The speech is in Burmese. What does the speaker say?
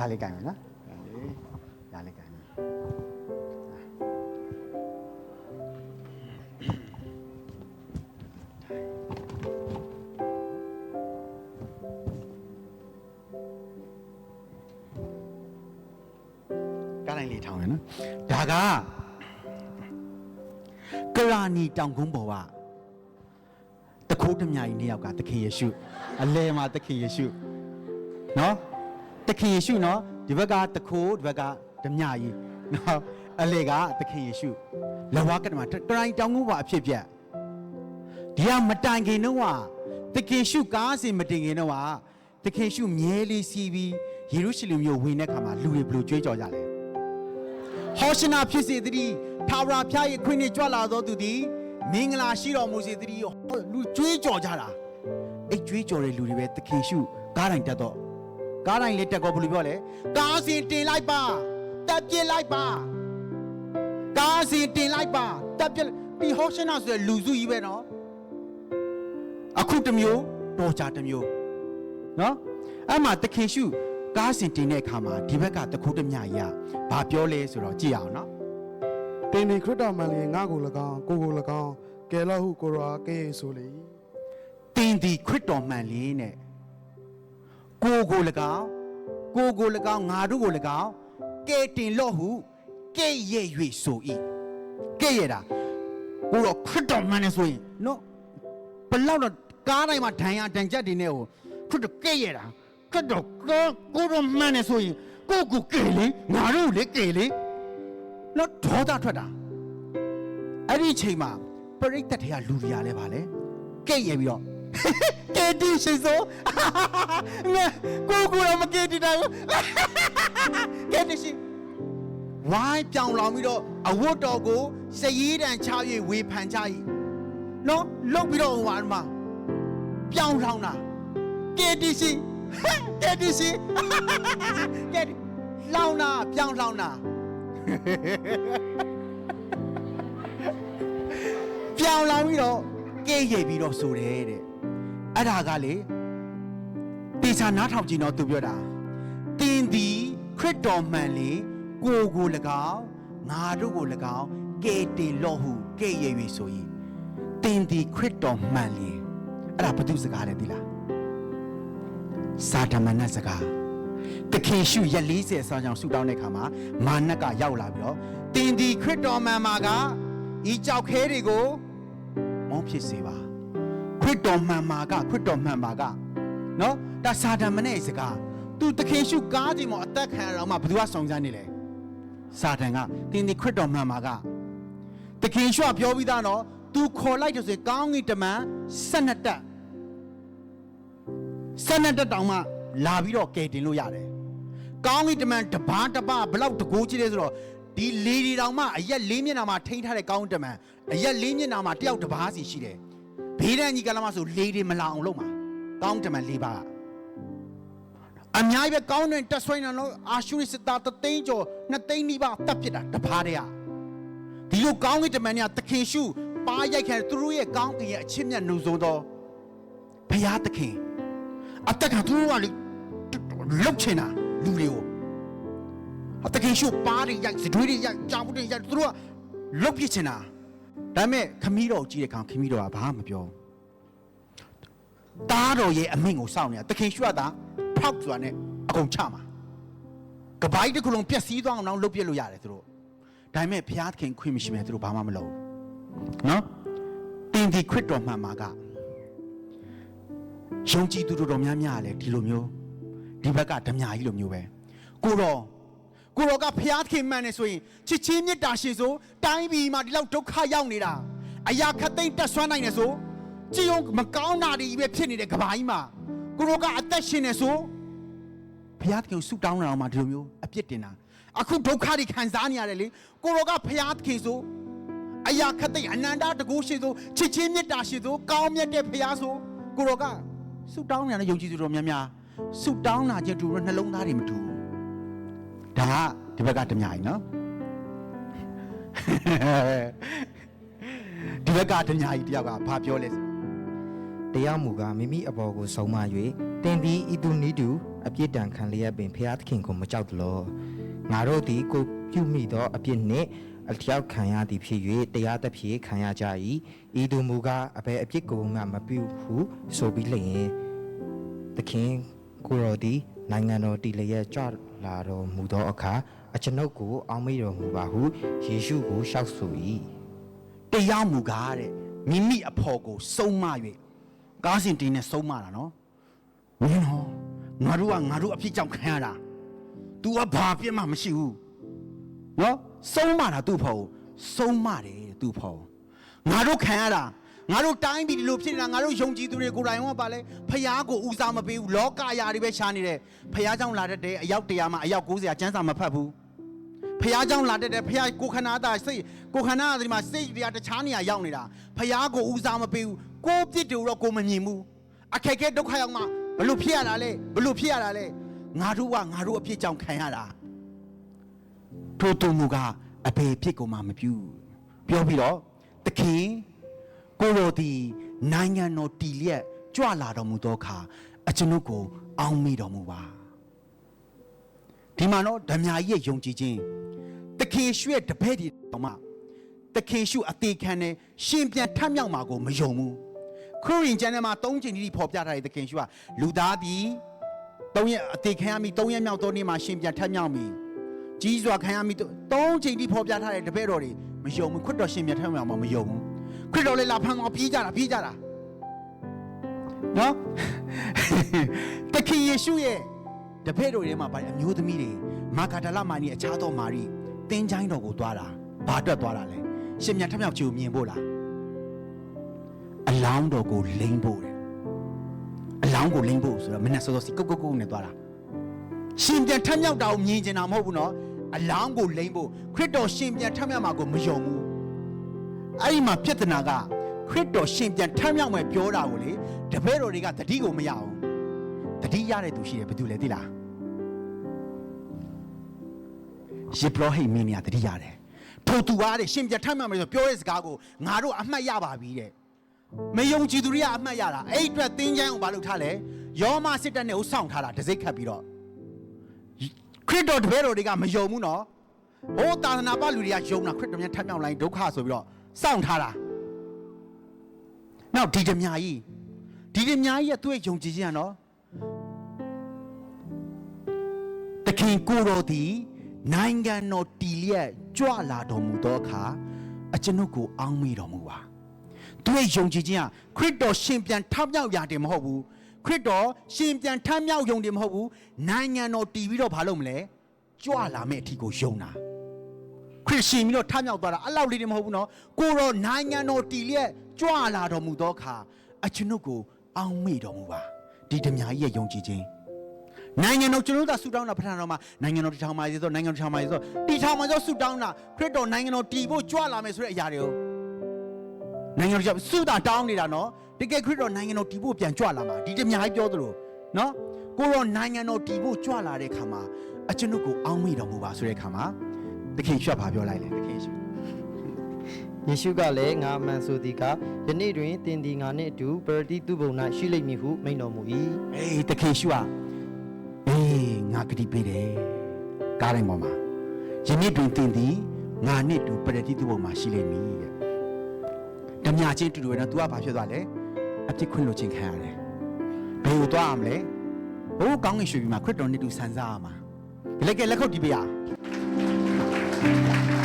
ဒါလေးကြိုင်မယ်နော်ဒါလေးဒါလေးကြိုင်မယ်ကားတိုင်းလေးထောင်းရနော်ဒါကကရာနီတောင်ကုန်းပေါ်ကတခိုးတမြကြီးနှစ်ယောက်ကသခင်ယေရှုအလဲမှာသခင်ယေရှုနော် သခင်ယေရှုနော်ဒီဘက်ကတခိုးဒီဘက်ကဓမြကြီးနော်အလဲကသခင်ယေရှုလဝကတမကရိုင်းတောင်ကုန်းပေါ်အဖြစ်ပြက်ဒီကမတိုင်ခင်တော့ကသခင်ရှုကားစင်မတင်ခင်တော့ကသခင်ရှုမြဲလေးစီးပြီးယေရုရှလင်မြို့ဝင်တဲ့ခါမှာလူတွေဘယ်လိုကြွေးကြော်ကြလဲဟောရှနာဖြစ်စေတည်းထာဝရဘုရားရဲ့ခွင့်နဲ့ကြွလာသောသူသည်မင်္ဂလာရှိတော်မူစေတည်းဟောလူကြွေးကြော်ကြတာအဲ့ကြွေးကြော်တဲ့လူတွေပဲသခင်ရှုကားတိုင်းတက်တော့ ကားတိုင်းလေးတက်ကောဘယ်လိုပြောလဲကားစီတင်လိုက်ပါတက်ပြစ်လိုက်ပါကားစီတင်လိုက်ပါတက်ပြစ်ဒီဟောရှနာဆိုတဲ့လူစုကြီးပဲနော်အခုတစ်မျိုးတော်ကြတစ်မျိုးနော်အဲ့မှာသခင်ရှုကားစင်တင်တဲ့အခါမှာဒီဘက်ကတခုတစ်မြကြီးကဘာပြောလဲဆိုတော့ကြည့်အောင်နော်တင်ဒီခရစ်တော်မန်လျင်ငါကို၎င်းကိုကို၎င်းကယ်လဟုကိုရာကဲဆိုလေတင်ဒီခရစ်တော်မှန်လေးနဲ့ ကိုကို၎င်းကိုကို၎င်းငါတို့ကို၎င်းကဲတင်လို့ဟုကဲ့ရဲ့၍ဆို၏ကဲ့ရတာကိုတော့ခရစ်တော်မှန်နေဆိုရင်နော်ဘလောက်တော့ကားတိုင်းမှာဒဏ်ရာဒဏ်ချက်တွေနဲ့ဟိုခရစ်တော်ကဲ့ရတာခရစ်တော်ကိုကိုတော့မှန်နေဆိုရင်ကိုကိုကဲ့လေငါတို့လေကဲ့လေနော်ဒေါသထွက်တာအဲ့ဒီအချိန်မှာပရိသတ်တွေကလူတွေကလည်းပါလေကဲ့ရပြီးတော့ ကဲတီရှိစို့ငါကိုကိုတော့မကဲတီတာဘူးကဲတီရှိဝိုင်းပြောင်လောင်ပြီးတော့အဝတ်တော်ကိုစည်ရည်တန်ချ၍ဝေဖန်ကြ၏နော်လုတ်ပြီးတော့ဟိုမှာဒီမှာပြောင်လောင်တာကဲတီရှိကဲတီရှိကဲတီလောင်တာပြောင်လောင်တာပြောင်လောင်ပြီးတော့ကဲ့ရိပ်ပြီးတော့ဆိုတယ်တဲ့ အဲ့ဒါကလေတေချာနားထောင်ကြည့်တော့သူပြောတာတင်းသည်ခရစ်တော်မှန်လေကိုကို၎င်းငါတို့ကို၎င်းကဲ့တင်လို့ဟုကဲ့ရိပ်၍ဆိုရင်တင်းသည်ခရစ်တော်မှန်လေအဲ့ဒါဘု து စကားလဲသိလားစာတမန်နတ်စကားတခင်ရှုရက်40ဆောင်းကြောင်ဆူတောင်းတဲ့ခါမှာမာနက်ကရောက်လာပြီးတော့တင်းဒီခရစ်တော်မှန်မှာကဤကြောက်ခဲတွေကိုမောင်းဖြစ်စေပါခ ရစ်တော်မှန်မာကခရစ်တော်မှန်မာကနော်ဒါစာတန်မနဲ့စကားသူတခင်ရှုကားခြင်းမအသက်ခံရတော့မှဘယ်သူကဆောင်စမ်းနေလဲစာတန်ကတင်းဒီခရစ်တော်မှန်မာကတခင်ရှုကပြောပြီးသားနော်သူခေါ်လိုက်တယ်ဆိုရင်ကောင်းကင်တမန်12တက်12တက်တောင်မှလာပြီးတော့ကယ်တင်လို့ရတယ်ကောင်းကင်တမန်တပားတပားဘလောက်တကိုးကြီးလဲဆိုတော့ဒီလေဒီတောင်မှအရက်လေးမျက်နှာမှာထိန်းထားတဲ့ကောင်းကင်တမန်အရက်လေးမျက်နှာမှာတယောက်တပားစီရှိတယ် ဘေးဒဏ်ကြီးကလာမဆိုလေတွေမလာအောင်လုပ်မှာကောင်းကင်တမန်လေးပါကအများကြီးပဲကောင်းတဲ့တက်ဆွိုင်းနေလို့အာရှုရိစတာတသိန်းကျော်နှစ်သိန်းနီးပါးတက်ပြစ်တာတပားတည်းอ่ะဒီလိုကောင်းကင်တမန်တွေကသခင်ရှုပါရိုက်ခံသူတို့ရဲ့ကောင်းကင်ရဲ့အချစ်မြတ်နှုံဆုံးသောဘုရားသခင်အတက်ကသူတို့ကလေလုတ်ချင်တာလူတွေကိုအတခင်ရှုပါတွေရိုက်စတွေးတွေရိုက်ကြာဖို့တွေရိုက်သူတို့ကလုတ်ပြစ်ချင်တာ ဒါပေမဲ့ခမီးတော်ကြည့်တဲ့ကောင်ခမီးတော်ကဘာမှမပြောဘူးတားတော်ရဲ့အမိန့်ကိုစောင့်နေတာသခင်ရှုရတာဖောက်စွာနဲ့အကုန်ချမှာကပိုင်းတစ်ခုလုံးပျက်စီးသွားအောင်တော့လုတ်ပြစ်လို့ရတယ်သူတို့ဒါပေမဲ့ဘုရားသခင်ခွင့်မရှိမဲ့သူတို့ဘာမှမလုပ်ဘူးနော်တင်ဒီခရစ်တော်မှန်မှာကယုံကြည်သူတို့တော်များများလည်းဒီလိုမျိုးဒီဘက်ကဓမြကြီးလိုမျိုးပဲကိုတော် ကိုတော်ကဘုရားသခင်မှန်နေဆိုရင်ချစ်ချင်းမေတ္တာရှင်ဆိုတိုင်းပြည်မှာဒီလောက်ဒုက္ခရောက်နေတာအရာခတ်သိမ်းတက်ဆွမ်းနိုင်နေဆိုကြည်ုံမကောင်းတာတွေကြီးပဲဖြစ်နေတဲ့ကဘာကြီးမှာကိုတော်ကအသက်ရှင်နေဆိုဘုရားသခင်ကိုဆုတောင်းတာတော့မှဒီလိုမျိုးအပြစ်တင်တာအခုဒုက္ခတွေခံစားနေရတယ်လေကိုရောကဘုရားသခင်ဆိုအရာခတ်သိမ်းအနန္တတကုရှိဆိုချစ်ချင်းမေတ္တာရှိဆိုကောင်းမြတ်တဲ့ဘုရားဆိုကိုရောကဆုတောင်းနေတယ်ယုံကြည်သူတော်များများဆုတောင်းတာချင်းတူတော့နှလုံးသားတွေမတူဘူး ဒါကဒီဘက်ကတများကြီးနော်ဒီဘက်ကတများကြီးတယောက်ကဘာပြောလဲဆိုတရားမူကားမိမိအပေါ်ကိုဆုံးမ၍တင်သည်ဤသူနီးတူအပြစ်ဒဏ်ခံလျက်ပင်ဖျားသခင်ကိုမကြောက်သလိုငါတို့သည်ကိုပြုမိသောအပြစ်နှင့်အလျောက်ခံရသည်ဖြစ်၍တရားသဖြင့်ခံရကြ၏ဤသူမူကားအဘယ်အပြစ်ကိုမှမပြုဟုဆိုပြီးလျင်သခင်ကိုရောသည်နိုင်ငံတော်တည်လျက်ကြွ လာတော်မူသောအခါအကျွန်ုပ်ကိုအောက်မေ့တော်မူပါဟုယေရှုကိုလျှောက်ဆို၏တရားမူကားတဲ့မိမိအဖော်ကိုစုံမ၍ကားစင်တီနဲ့စုံမတာနော်မင်းနော်ငါတို့ကငါတို့အဖြစ်ကြောင့်ခံရတာ तू ကဘာပြစ်မှမရှိဘူးနော်စုံမတာသူ့ဖော်ကိုစုံမတယ်တဲ့သူ့ဖော်ကိုငါတို့ခံရတာ ငါတို့တိုင်းပြည်ဒီလိုဖြစ်နေတာငါတို့ယုံကြည်သူတွေကိုယ်တိုင်ကပါလဲဖះကိုဦးစားမပေးဘူးလောကယာတွေပဲရှာနေတယ်ဖះကြောင့်လာတတ်တယ်အယောက်တရားမှာအယောက်90ကျန်းစာမဖတ်ဘူးဖះကြောင့်လာတတ်တယ်ဖះကိုခန္ဓာသားစိတ်ကိုခန္ဓာသားဒီမှာစိတ်တရားတခြားနေရာရောက်နေတာဖះကိုဦးစားမပေးဘူးကိုပြစ်တူတော့ကိုမမြင်ဘူးအခက်ခဲဒုက္ခရောက်မှဘလို့ဖြစ်ရတာလဲဘလို့ဖြစ်ရတာလဲငါတို့ကငါတို့အဖြစ်ကြောင့်ခံရတာထို့သူမူကအဘေဖြစ်ကိုမှမပြုပြောပြီးတော့သခင် ကိုလိုဒီနိုင်ငံတော်တည်လျက်ကြွလာတော်မူသောအခါအကျွန်ုပ်ကိုအောင်းမိတော်မူပါဒီမှာတော့ဓမြကြီးရဲ့ယုံကြည်ခြင်းတခင်ရွှေ့တပည့်ဒီတော့မှတခင်ရှုအသေးခံနဲ့ရှင်ပြန်ထပ်မြောက်မှာကိုမယုံဘူးခရစ်ရင်ကျမ်းထဲမှာ၃ချိန်တိဖော်ပြထားတဲ့တခင်ရှုကလူသားသည်၃ရက်အသေးခံရပြီ၃ရက်မြောက်သောနေ့မှာရှင်ပြန်ထပ်မြောက်ပြီကြီးစွာခံရပြီ၃ချိန်တိဖော်ပြထားတဲ့တပည့်တော်တွေမယုံဘူးခရစ်တော်ရှင်ပြန်ထပ်မြောက်မှာမယုံဘူး ခရစ်တော်လည်းလာဖန်အောင်ပြေးကြတာပြေးကြတာနော်တခင်ယေရှုရဲ့တပည့်တော်တွေထဲမှာဗာအမျိုးသမီးတွေမာဂဒလမာနီအခြားသောမာရီတင်းချိုင်းတော်ကိုသွားတာဘာအတွက်သွားတာလဲရှင်မြတ်ထမြောက်ချီကိုမြင်ဖို့လားအလောင်းတော်ကိုလိမ့်ဖို့တယ်အလောင်းကိုလိမ့်ဖို့ဆိုတော့မနဲ့စောစောစီကုတ်ကုတ်ကုတ်နဲ့သွားတာရှင်ပြန်ထမြောက်တာကိုမြင်ကျင်တာမဟုတ်ဘူးနော်အလောင်းကိုလိမ့်ဖို့ခရစ်တော်ရှင်ပြန်ထမြောက်မှာကိုမယုံဘူး အဲ့ဒီမှာပြဿနာကခရစ်တော်ရှင်ပြန်ထမြောက်မယ်ပြောတာကိုလေတပည့်တော်တွေကတတိကိုမရအောင်တတိရတဲ့သူရှိတယ်ဘယ်သူလဲသိလားယေဘရဟိမင်းညာတတိရတယ်ထို့သူကားတဲ့ရှင်ပြတ်ထမ်းမှမယ်ဆိုပြောတဲ့စကားကိုငါတို့အမှတ်ရပါပြီတဲ့မယုံကြည်သူတွေကအမှတ်ရတာအဲ့အတွက်သင်ချိုင်းအောင်ဘာလုပ်ထားလဲယောမစစ်တပ်နဲ့ကိုစောင့်ထားတာတစိ့ခတ်ပြီးတော့ခရစ်တော်တပည့်တော်တွေကမယုံဘူးနော်ဟိုသာသနာပလူတွေကယုံတာခရစ်တော်များထမ်းမြောက်လိုက်ဒုက္ခဆိုပြီးတော့ စောင့်ထားတာနောက်ဒီဓမြကြီးဒီဓမြကြီးရဲ့သူ့ရဲ့ယုံကြည်ခြင်းကနော်တခင်ကိုတော်သည်နိုင်ငံတော်တည်လျက်ကြွလာတော်မူသောအခါအကျွန်ုပ်ကိုအောင်းမေတော်မူပါသူရဲ့ယုံကြည်ခြင်းကခရစ်တော်ရှင်ပြန်ထမြောက်ရာတည်းမဟုတ်ဘူးခရစ်တော်ရှင်ပြန်ထမြောက်ယုံတယ်မဟုတ်ဘူးနိုင်ငံတော်တည်ပြီးတော့ဘာလုပ်မလဲကြွလာမယ့်အထီကိုယုံတာ ခရစ်ရှင်ပြီးတော့ထမြောက်သွားတာအဲ့လောက်လေးတည်းမဟုတ်ဘူးနော်ကိုတော်နိုင်ငံတော်တည်လျက်ကြွလာတော်မူသောအခါအကျွန်ုပ်ကိုအောင်းမေတော်မူပါဒီဓမြကြီးရဲ့ယုံကြည်ခြင်းနိုင်ငံတော်ကျွန်တော်တို့ကဆူတောင်းတာဖထတော်မှာနိုင်ငံတော်တည်ထောင်ပါစေဆိုနိုင်ငံတော်တည်ထောင်ပါစေဆိုတည်ထောင်ပါစေဆူတောင်းတာခရစ်တော်နိုင်ငံတော်တည်ဖို့ကြွလာမယ်ဆိုတဲ့အရာတွေကိုနိုင်ငံတော်ကြောင့်ဆူတာတောင်းနေတာနော်တကယ်ခရစ်တော်နိုင်ငံတော်တည်ဖို့ပြန်ကြွလာမှာဒီတများကြီးပြောသလိုနော်ကိုရောနိုင်ငံတော်တည်ဖို့ကြွလာတဲ့ခါမှာအကျွန်ုပ်ကိုအောင်းမိတော်မူပါဆိုတဲ့ခါမှာ တခင်ရှော့ပါပြောလိုက်လေတခင်ရှေ့ယေရှုကလည်းငါအမှန်ဆိုသည်ကယနေ့တွင်သင်သည်ငါနှင့်အတူပရတိသူဘုံ၌ရှိလိမ့်မည်ဟုမိန့်တော်မူ၏အေးတခင်ရှေ့ကအေးငါဂတိပေးတယ်ကားတိုင်းပေါ်မှာယနေ့တွင်တင်သည်ငါနဲ့တူပရတိသူဘုံမှာရှိလိမ့်မည်တဲ့ဓမြချင်းတူတူပဲနော် तू ကဘာဖြစ်သွားလဲအပြစ်ခွင့်လို့ချင်းခံရတယ်ဘယ်ကိုသွားရမလဲဘိုးကောင်းငင်ရွှေပြီးမှခရစ်တော်နဲ့တူဆန်းစားရမှာဒီလက်ကလက်ခုပ်တီးပေးရ Thank you.